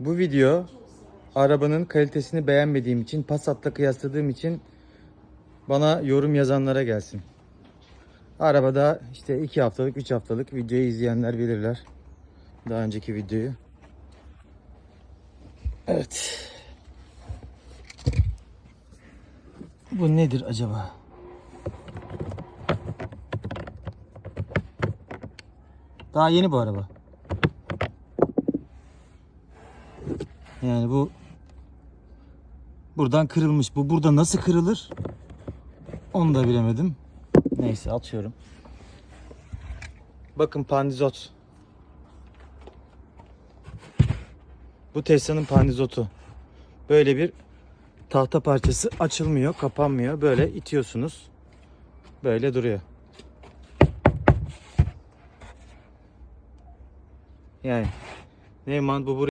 Bu video arabanın kalitesini beğenmediğim için, Passat'la kıyasladığım için bana yorum yazanlara gelsin. Arabada işte 2 haftalık, 3 haftalık videoyu izleyenler bilirler. Daha önceki videoyu. Evet. Bu nedir acaba? Daha yeni bu araba. Yani bu buradan kırılmış. Bu burada nasıl kırılır? Onu da bilemedim. Neyse atıyorum. Bakın pandizot. Bu Tesla'nın pandizotu. Böyle bir tahta parçası açılmıyor, kapanmıyor. Böyle itiyorsunuz. Böyle duruyor. Yani Neyman bu buraya